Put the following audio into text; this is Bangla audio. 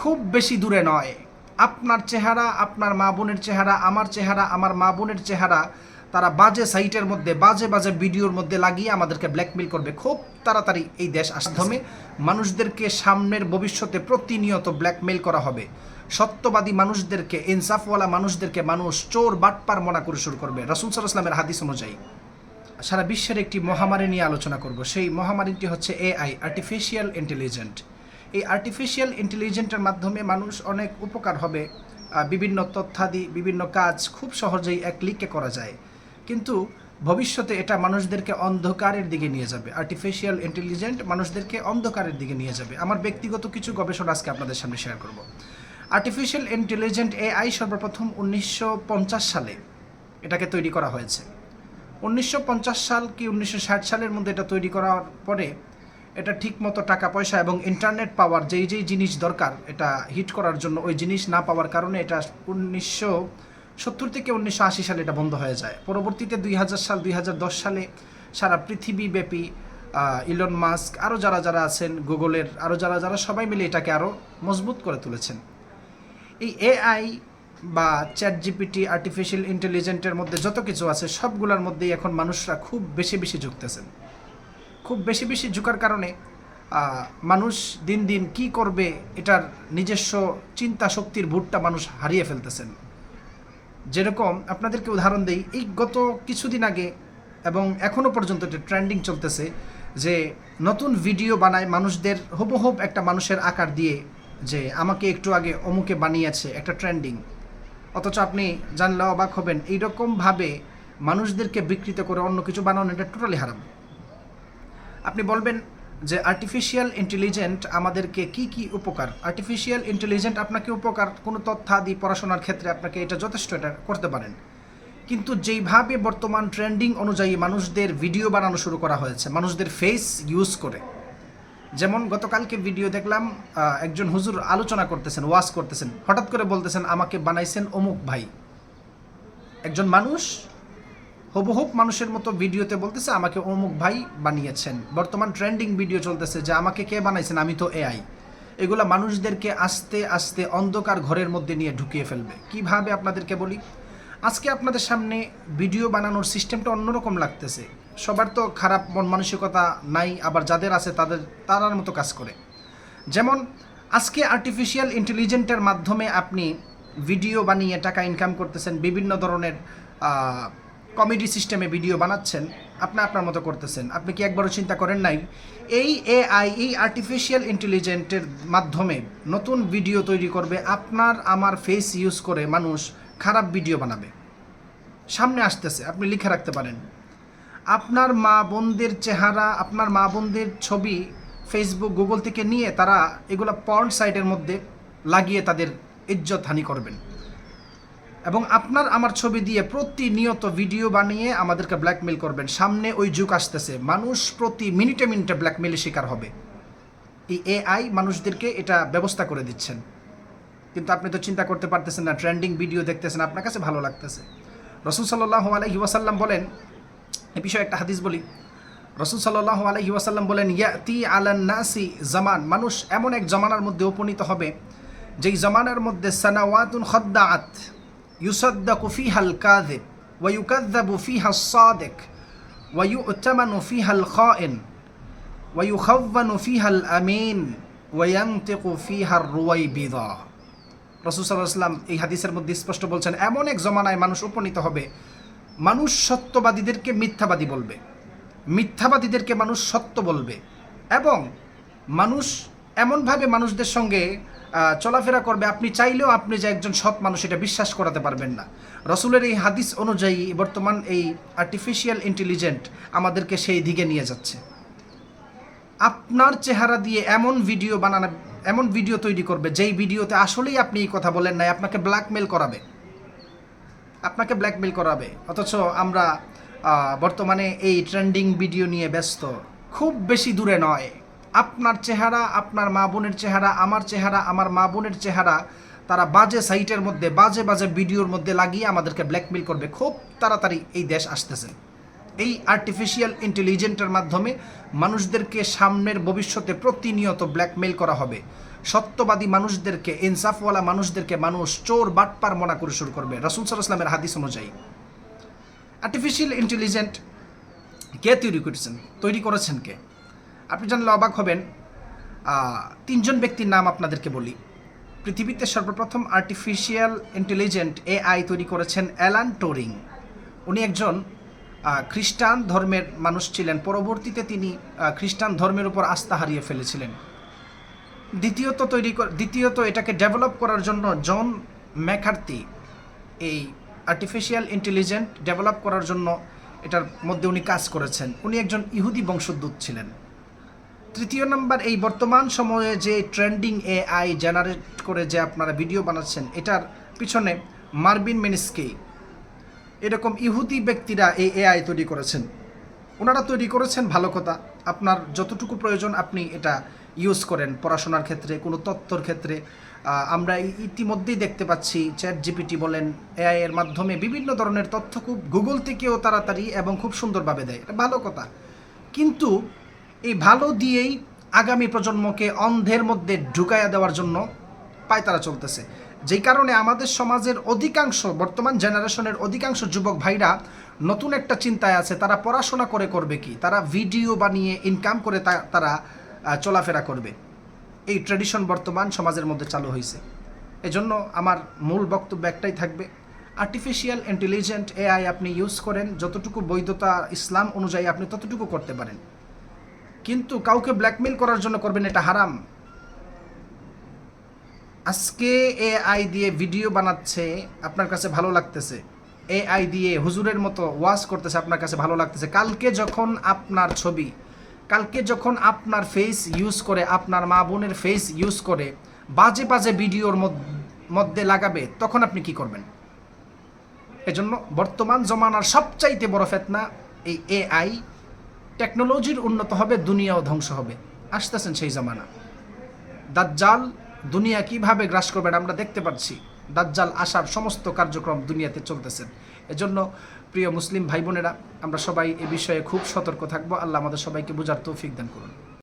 খুব বেশি দূরে নয়। আপনার চেহারা, আপনার মা বোনের চেহারা, আমার চেহারা, আমার মা বোনের চেহারা, তারা বাজে সাইটের মধ্যে, বাজে বাজে ভিডিওর মধ্যে লাগিয়ে আমাদেরকে ব্ল্যাকমেল করবে। খুব তাড়াতাড়ি এই দেশ মাধ্যমে মানুষদেরকে সামনের ভবিষ্যতে প্রতিনিয়ত ব্ল্যাকমেল করা হবে। সত্যবাদী মানুষদেরকে, ইনসাফওয়ালা মানুষদেরকে মানুষ চোর, বাটপার মনা করে শুরু করবে। রাসুল সাল্লাহামের হাদিস অনুযায়ী সারা বিশ্বের একটি মহামারী নিয়ে আলোচনা করব। সেই মহামারীটি হচ্ছে এআই আর্টিফিশিয়াল ইন্টেলিজেন্ট এই আর্টিফিশিয়াল ইন্টেলিজেন্টের মাধ্যমে মানুষ অনেক উপকার হবে বিভিন্ন তথ্যাদি, বিভিন্ন কাজ খুব সহজেই এক ক্লিকে করা যায়। কিন্তু ভবিষ্যতে এটা মানুষদেরকে অন্ধকারের দিকে নিয়ে যাবে। আর্টিফিশিয়াল ইন্টেলিজেন্ট মানুষদেরকে অন্ধকারের দিকে নিয়ে যাবে। আমার ব্যক্তিগত কিছু গবেষণা আজকে আপনাদের সামনে শেয়ার করব। আর্টিফিশিয়াল ইন্টেলিজেন্ট এআই সর্বপ্রথম উনিশশো পঞ্চাশ সালে এটাকে তৈরি করা হয়েছে। উনিশশো পঞ্চাশ সাল কি উনিশশো ষাট সালের মধ্যে এটা তৈরি করার পরে এটা ঠিক মতো টাকা, পয়সা এবং ইন্টারনেট পাওয়ার যেই যেই জিনিস দরকার, এটা হিট করার জন্য ওই জিনিস না পাওয়ার কারণে এটা উনিশশো সত্তর থেকে উনিশশো আশি সালে এটা বন্ধ হয়ে যায়। পরবর্তীতে দুই হাজার সাল, দুই হাজার দশ সালে সারা পৃথিবীব্যাপী ইলন মাস্ক আরও যারা যারা আছেন, গুগলের আরও যারা যারা সবাই মিলে এটাকে আরও মজবুত করে তুলেছেন। এই এআই বা চ্যাট জিপিটি আর্টিফিশিয়াল ইন্টেলিজেন্টের মধ্যে যত কিছু আছে, সবগুলোর মধ্যেই এখন মানুষরা খুব বেশি বেশি ঝুঁকতেছেন খুব বেশি বেশি ঝুঁকার কারণে মানুষ দিন দিন কি করবে এটার নিজস্ব চিন্তা শক্তির ভুটটা মানুষ হারিয়ে ফেলতেছেন। যেরকম আপনাদেরকে উদাহরণ দেই, এই গত কিছুদিন আগে এবং এখনও পর্যন্ত এটা ট্রেন্ডিং চলতেছে, যে নতুন ভিডিও বানায় মানুষদের হুবহুব একটা মানুষের আকার দিয়ে যে আমাকে একটু আগে অমুকে বানিয়েছে একটা ট্রেন্ডিং। অথচ আপনি জানলে অবাক হবেন, এইরকমভাবে মানুষদেরকে বিকৃত করে অন্য কিছু বানানো এটা টোটালি হারাম। আপনি বলবেন যে আর্টিফিশিয়াল ইন্টেলিজেন্ট আমাদেরকে কি কি উপকার? আর্টিফিশিয়াল ইন্টেলিজেন্ট আপনাকে উপকার? কোনো তথ্যাদি পড়াশোনার ক্ষেত্রে আপনাকে এটা যথেষ্ট এটা করতে পারেন। কিন্তু যেইভাবে বর্তমান ট্রেন্ডিং অনুযায়ী মানুষদের ভিডিও বানানো শুরু করা হয়েছে, মানুষদের ফেস ইউজ করে। যেমন গতকালকে ভিডিও দেখলাম একজন হুজুর আলোচনা করতেছেন, ওয়াজ করতেছেন। হঠাৎ করে বলতেছেন, আমাকে বানাইছেন অমুক ভাই। একজন মানুষ হুবহুব মানুষের মতো ভিডিওতে বলতেছে, আমাকে অমুক ভাই বানিয়েছেন। বর্তমান ট্রেন্ডিং ভিডিও চলতেছে, যে আমাকে কে বানাইছেন? আমি তো এআই এগুলা মানুষদেরকে আস্তে আস্তে অন্ধকার ঘরের মধ্যে নিয়ে ঢুকিয়ে ফেলবে। কীভাবে আপনাদেরকে বলি? আজকে আপনাদের সামনে ভিডিও বানানোর সিস্টেমটা অন্যরকম লাগতেছে। সবার তো খারাপ মন মানসিকতা নাই, আবার যাদের আছে তাদের, তারার মতো কাজ করে। যেমন, আজকে আর্টিফিশিয়াল ইন্টেলিজেন্টের মাধ্যমে আপনি ভিডিও বানিয়ে টাকা ইনকাম করতেছেন, বিভিন্ন ধরনের কমেডি সিস্টেমে ভিডিও বানাচ্ছেন, আপনি আপনার মতো করতেছেন। আপনি কি একবারও চিন্তা করেন নাই? এই এআই এই আর্টিফিশিয়াল ইন্টেলিজেন্টের মাধ্যমে নতুন ভিডিও তৈরি করবে, আপনার আমার ফেস ইউজ করে মানুষ খারাপ ভিডিও বানাবে। সামনে আসতেছে, আপনি লিখে রাখতে পারেন। আপনার মা বোনদের চেহারা, আপনার মা বোনদের ছবি ফেসবুক গুগল থেকে নিয়ে তারা এগুলো পর্ন সাইটের মধ্যে লাগিয়ে তাদের ইজ্জত হানি করবেন। এবং আপনার আমার ছবি দিয়ে প্রতিনিয়ত ভিডিও বানিয়ে আমাদেরকে ব্ল্যাকমেল করবেন। সামনে ওই যুগ আসতেছে। মানুষ প্রতি মিনিটে মিনিটে ব্ল্যাকমেলের শিকার হবে। এই এআই মানুষদেরকে এটা ব্যবস্থা করে দিচ্ছেন। কিন্তু আপনি তো চিন্তা করতে পারতেছেন না ট্রেন্ডিং ভিডিও দেখতেছেন, আপনার কাছে ভালো লাগতেছে। রসুল সাল্লাহ আলহি ওয়াসাল্লাম বলেন, এ বিষয়ে একটা হাদিস বলি। রসুল সাল্লাহ আলহি ওয়াসাল্লাম বলেন, ইয়াতি আলান্নাসি জামান। মানুষ এমন এক জমানার মধ্যে উপনীত হবে, যেই জমানার মধ্যে সানাওয়াতুন খদ্দাআত। ইউসাদ্দাকু ফিহাল কাযিব, ওয়া ইউকাযযাবু ফিহা সাদিক খাইন ওয়া ইউখাওয়ানু ফিহাল আমিন, ওয়া ইয়ানতিকু ফিহার রুয়াইবিদা রসুল সাল্লাম এই হাদিসের মধ্যে স্পষ্ট বলছেন, এমন এক জমানায় মানুষ উপনীত হবে, মানুষ সত্যবাদীদেরকে মিথ্যাবাদী বলবে, মিথ্যাবাদীদেরকে মানুষ সত্য বলবে, এবং মানুষ এমনভাবে মানুষদের সঙ্গে চলাফেরা করবে, আপনি চাইলেও আপনি যে একজন সৎ মানুষ এটা বিশ্বাস করাতে পারবেন না। রসুলের এই হাদিস অনুযায়ী বর্তমান এই আর্টিফিশিয়াল ইন্টেলিজেন্ট আমাদেরকে সেই দিকে নিয়ে যাচ্ছে। আপনার চেহারা দিয়ে এমন ভিডিও বানানো, এমন ভিডিও তৈরি করবে, যেই ভিডিওতে আসলেই আপনি এই কথা বলেন নাই, আপনাকে ব্ল্যাকমেল করাবে। আপনাকে ব্ল্যাকমেল করাবে। অথচ আমরা বর্তমানে এই ট্রেন্ডিং ভিডিও নিয়ে ব্যস্ত। খুব বেশি দূরে নয়। আপনার চেহারা, আপনার মা বোনের চেহারা, আমার চেহারা, আমার মা বোনের চেহারা, তারা বাজে সাইটের মধ্যে, বাজে বাজে ভিডিওর মধ্যে লাগিয়ে আমাদেরকে ব্ল্যাকমেল করবে। খুব তাড়াতাড়ি এই দেশ আসতেছে। এই আর্টিফিশিয়াল ইন্টেলিজেন্টের মাধ্যমে মানুষদেরকে সামনের ভবিষ্যতে প্রতিনিয়ত ব্ল্যাকমেল করা হবে। সত্যবাদী মানুষদেরকে, ইনসাফওয়ালা মানুষদেরকে মানুষ চোর, বাটপার মনা করে শুরু করবে। রসুল সাল্লাহামের হাদিস অনুযায়ী। আর্টিফিশিয়াল ইন্টেলিজেন্ট কে তৈরি করেছেন? তৈরি করেছেন কে? আপনি জানলে অবাক হবেন। তিনজন ব্যক্তির নাম আপনাদেরকে বলি। পৃথিবীতে সর্বপ্রথম আর্টিফিশিয়াল ইন্টেলিজেন্ট এআই তৈরি করেছেন অ্যালান টোরিং। উনি একজন খ্রিস্টান ধর্মের মানুষ ছিলেন। পরবর্তীতে তিনি খ্রিস্টান ধর্মের উপর আস্থা হারিয়ে ফেলেছিলেন। দ্বিতীয়ত তৈরি দ্বিতীয়ত এটাকে ডেভেলপ করার জন্য জন ম্যাকার্তি এই আর্টিফিশিয়াল ইন্টেলিজেন্ট ডেভেলপ করার জন্য এটার মধ্যে উনি কাজ করেছেন। উনি একজন ইহুদি বংশোদ্ভূত ছিলেন। তৃতীয় নাম্বার, এই বর্তমান সময়ে যে ট্রেন্ডিং এআই জেনারেট করে যে আপনারা ভিডিও বানাচ্ছেন, এটার পিছনে মার্বিন মেনিসকে। এরকম ইহুদি ব্যক্তিরা এই এআই তৈরি করেছেন। ওনারা তৈরি করেছেন, ভালো কথা। আপনার যতটুকু প্রয়োজন, আপনি এটা ইউজ করেন পড়াশোনার ক্ষেত্রে, কোনো তথ্যর ক্ষেত্রে। আমরা ইতিমধ্যেই দেখতে পাচ্ছি চ্যাট জিপিটি বলেন, এআই এর মাধ্যমে বিভিন্ন ধরনের তথ্য খুব গুগল থেকেও তাড়াতাড়ি এবং খুব সুন্দরভাবে দেয়। এটা ভালো কথা। কিন্তু এই ভালো দিয়েই আগামী প্রজন্মকে অন্ধের মধ্যে ঢুকাইয়া দেওয়ার জন্য পায়তারা চলতেছে। যেই কারণে আমাদের সমাজের অধিকাংশ, বর্তমান জেনারেশনের অধিকাংশ যুবক ভাইরা নতুন একটা চিন্তায় আছে, তারা পড়াশোনা করে করবে কি? তারা ভিডিও বানিয়ে ইনকাম করে তারা চলাফেরা করবে। এই ট্রেডিশন বর্তমান সমাজের মধ্যে চালু হয়েছে এজন্য আমার মূল বক্তব্য একটাই থাকবে আর্টিফিশিয়াল ইন্টেলিজেন্ট এআই আপনি ইউজ করেন, যতটুকু বৈধতা ইসলাম অনুযায়ী আপনি ততটুকু করতে পারেন। কিন্তু কাউকে ব্ল্যাকমেল করার জন্য করবেন এটা হারাম। আজকে এ আই দিয়ে ভিডিও বানাচ্ছে, আপনার কাছে ভালো লাগতেছে। এ আই দিয়ে হুজুরের মতো ওয়াশ করতেছে, আপনার কাছে ভালো লাগতেছে। কালকে যখন আপনার ছবি, কালকে যখন আপনার ফেস ইউজ করে, আপনার মা বোনের ফেস ইউজ করে, বাজে বাজে ভিডিওর মধ্যে লাগাবে, তখন আপনি কি করবেন? এজন্য বর্তমান জমানার সবচাইতে বড় ফেতনা এই এআই টেকনোলজির উন্নত হবে, দুনিয়াও ধ্বংস হবে। আসতেছেন সেই জামানা। দাজ্জাল দুনিয়া কীভাবে গ্রাস করবেন আমরা দেখতে পাচ্ছি। দাজ্জাল আসার সমস্ত কার্যক্রম দুনিয়াতে চলতেছেন। এজন্য প্রিয় মুসলিম ভাই বোনেরা আমরা সবাই এ বিষয়ে খুব সতর্ক থাকব। আল্লাহ আমাদের সবাইকে বোঝার তৌফিক দান করুন।